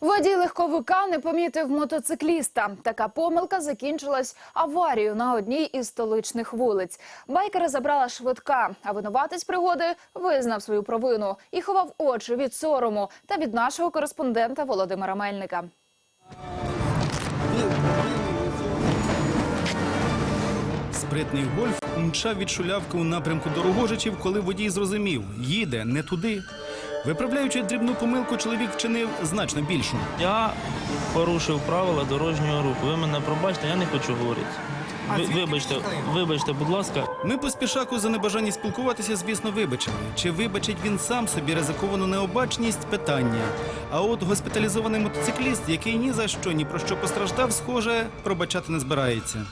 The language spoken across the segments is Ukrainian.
Водій легковика не помітив мотоцикліста. Така помилка закінчилась аварією на одній із столичних вулиць. Байкера забрала швидка, а винуватець пригоди визнав свою провину і ховав очі від сорому та від нашого кореспондента Володимира Мельника. Спритний гольф мчав від шулявки у напрямку Дорогожичів, коли водій зрозумів – їде не туди. Виправляючи дрібну помилку, чоловік вчинив значно більшу. Я порушив правила дорожнього руху. Ви мене пробачте, я не хочу говорити. Ви, вибачте, вибачте, будь ласка. Ми поспішаку за небажання спілкуватися, звісно, вибачили. Чи вибачить він сам собі ризиковану необачність – питання. А от госпіталізований мотоцикліст, який ні за що, ні про що постраждав, схоже, пробачати не збирається.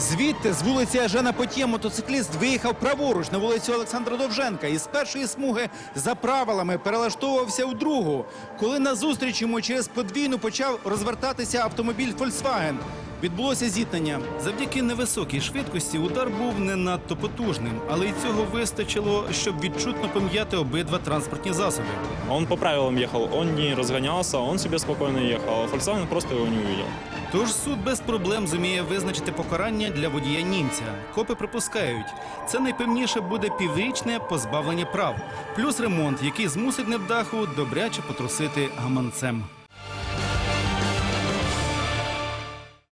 Звідти з вулиці Ажена Потє мотоцикліст виїхав праворуч на вулицю Олександра Довженка і з першої смуги за правилами перелаштовувався у другу, коли назустріч йому через подвійну почав розвертатися автомобіль Volkswagen. Відбулося зіткнення. Завдяки невисокій швидкості удар був не надто потужним, але й цього вистачило, щоб відчутно пом'яти обидва транспортні засоби. Он по правилам ехал, он не разгонялся, он себе спокойно ехал, а Volkswagen просто его не увидел. Тож суд без проблем зуміє визначити покарання для водія німця. Копи припускають, це найпевніше буде піврічне позбавлення прав, плюс ремонт, який змусить невдаху добряче потрусити гаманцем.